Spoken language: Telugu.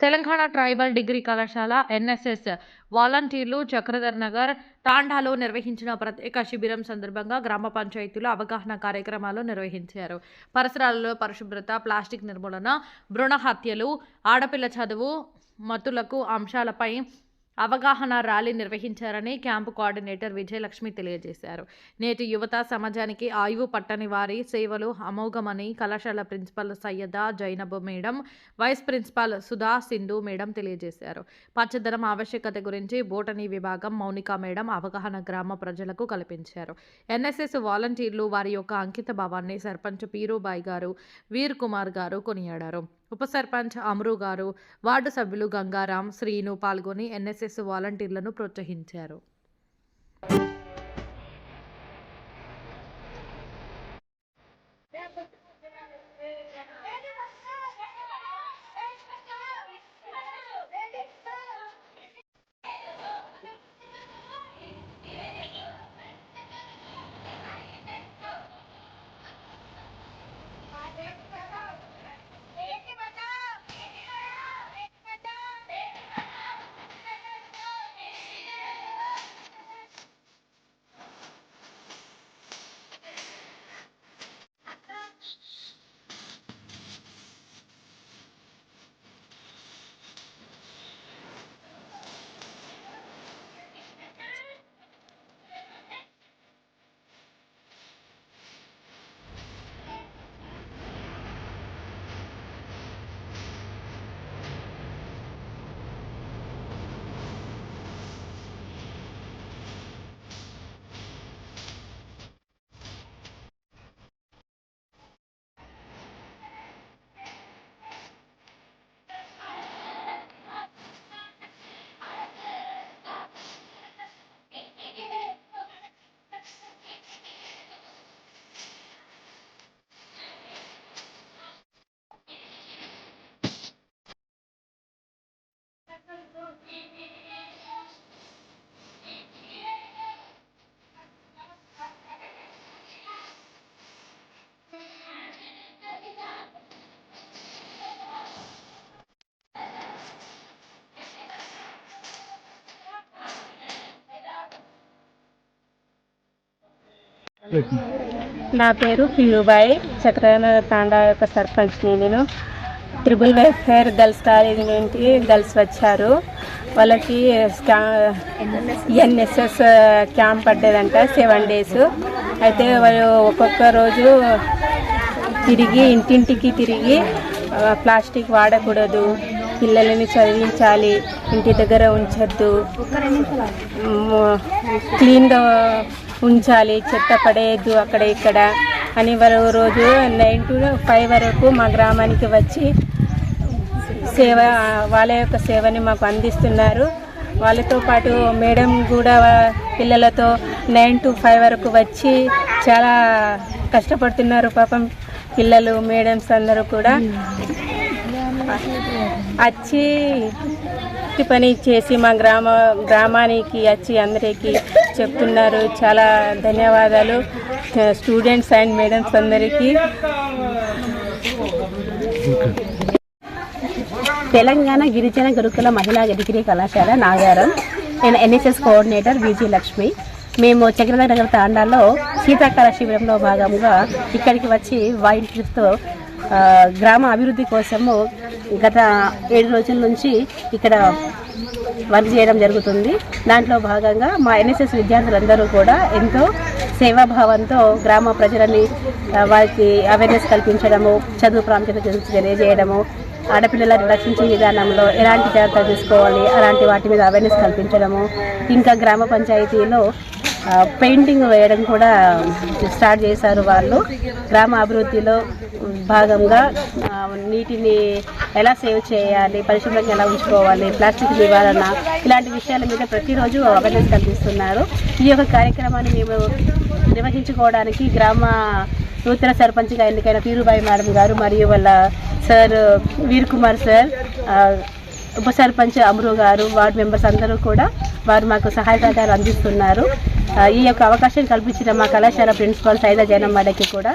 తెలంగాణ ట్రైబల్ డిగ్రీ కళాశాల ఎన్ఎస్ఎస్ వాలంటీర్లు చక్రధర్ నగర్ తాండాలో నిర్వహించిన ప్రత్యేక శిబిరం సందర్భంగా గ్రామ పంచాయతీలో అవగాహన కార్యక్రమాలు నిర్వహించారు. పరిసరాలలో పరిశుభ్రత ప్లాస్టిక్ నిర్మూలన భ్రూణ హత్యలు ఆడపిల్ల చదువు మతులకు అంశాలపై అవగాహన ర్యాలీ నిర్వహించారని క్యాంపు కోఆర్డినేటర్ విజయలక్ష్మి తెలియజేశారు. నేటి యువత సమాజానికి ఆయువు పట్టని వారి సేవలు అమోఘమని కళాశాల principal Sayyada Zainab madam vice principal Sudha Sindhu madam తెలియజేశారు. పచ్చదనం ఆవశ్యకత గురించి బోటనీ విభాగం మౌనిక మేడం అవగాహన గ్రామ ప్రజలకు కల్పించారు. ఎన్ఎస్ఎస్ వాలంటీర్లు వారి యొక్క అంకిత భావాన్ని సర్పంచ్ పీరుబాయ్ గారు వీర్ కుమార్ గారు కొనియాడారు. ఉప సర్పంచ్ అమరు గారు వార్డు సభ్యులు గంగారాం శ్రీను పాల్గొని ఎన్ఎస్ఎస్ వాలంటీర్లను ప్రోత్సహించారు. నా పేరు ఫిలుబాయ్ చక్రాన తాండా యొక్క సర్పంచ్ని నేను. త్రిబుల్ వెల్ఫేర్ గర్ల్స్ కాలేజీ నుండి గర్ల్స్ వచ్చారు. వాళ్ళకి స్కా ఎన్ఎస్ఎస్ క్యాంప్ పడ్డదంట సెవెన్ డేస్. అయితే వాళ్ళు ఒక్కొక్క రోజు తిరిగి ఇంటింటికి తిరిగి ప్లాస్టిక్ వాడకూడదు. పిల్లలని చదివించాలి. ఇంటి దగ్గర ఉంచద్దు. క్లీన్గా ఉంచాలి చెత్త పడేయద్దు అక్కడ ఇక్కడ అని వారు రోజు నైన్ టు ఫైవ్ వరకు మా గ్రామానికి వచ్చి సేవ వాళ్ళ యొక్క సేవని మాకు అందిస్తున్నారు. వాళ్ళతో పాటు మేడం కూడా పిల్లలతో నైన్ టు ఫైవ్ వరకు వచ్చి చాలా కష్టపడుతున్నారు పాపం పిల్లలు మేడమ్స్ అందరూ కూడా. వచ్చి పని చేసి మా గ్రామ గ్రామానికి వచ్చి అందరికీ చెప్తున్నారు. చాలా ధన్యవాదాలు. స్టూడెంట్స్ అండ్ మేడమ్స్ అందరికీ. తెలంగాణ గిరిజన గురుకుల మహిళా డిగ్రీ కళాశాల నాగారం. నేను ఎన్ఎస్ఎస్ కోఆర్డినేటర్ విజీ లక్ష్మి. మేము చక్రధర్ నగర్ తాండాలో శీతాకాల శిబిరంలో భాగంగా ఇక్కడికి వచ్చి వాయింట్రిస్తో గ్రామ అభివృద్ధి కోసము గత ఏడు రోజుల నుంచి ఇక్కడ వర్క్ చేయడం జరుగుతుంది. దాంట్లో భాగంగా మా ఎన్ఎస్ఎస్ విద్యార్థులందరూ కూడా ఎంతో సేవాభావంతో గ్రామ ప్రజలని వారికి అవేర్నెస్ కల్పించడము చదువు ప్రాముఖ్యత గురించి తెలియజేయడము ఆడపిల్లలను రక్షించే విధానంలో ఎలాంటి జాగ్రత్తలు తీసుకోవాలి అలాంటి వాటి మీద అవేర్నెస్ కల్పించడము ఇంకా గ్రామ పంచాయతీలో పెయింటింగ్ వేయడం కూడా స్టార్ట్ చేశారు వాళ్ళు. గ్రామ అభివృద్ధిలో భాగంగా నీటిని ఎలా సేవ్ చేయాలి పరిశుభ్రంగా ఎలా ఉంచుకోవాలి ప్లాస్టిక్ నివారణ ఇలాంటి విషయాల మీద ప్రతిరోజు అవేర్నెస్ కల్పిస్తున్నారు. ఈ యొక్క కార్యక్రమాన్ని మేము నిర్వహించుకోవడానికి గ్రామ నూతన సర్పంచ్గా ఎన్నికైన పీరుబాయి మేడం గారు మరియు వాళ్ళ సార్ వీర్ కుమార్ సార్ ఉప సర్పంచ్ అమరు గారు వార్డు మెంబర్స్ అందరూ కూడా వారు మాకు సహాయ సహకారాలు అందిస్తున్నారు ఈ యొక్క అవకాశం కల్పించిన మా కళాశాల ప్రిన్సిపాల్ సైదా జైనమ్మకి కూడా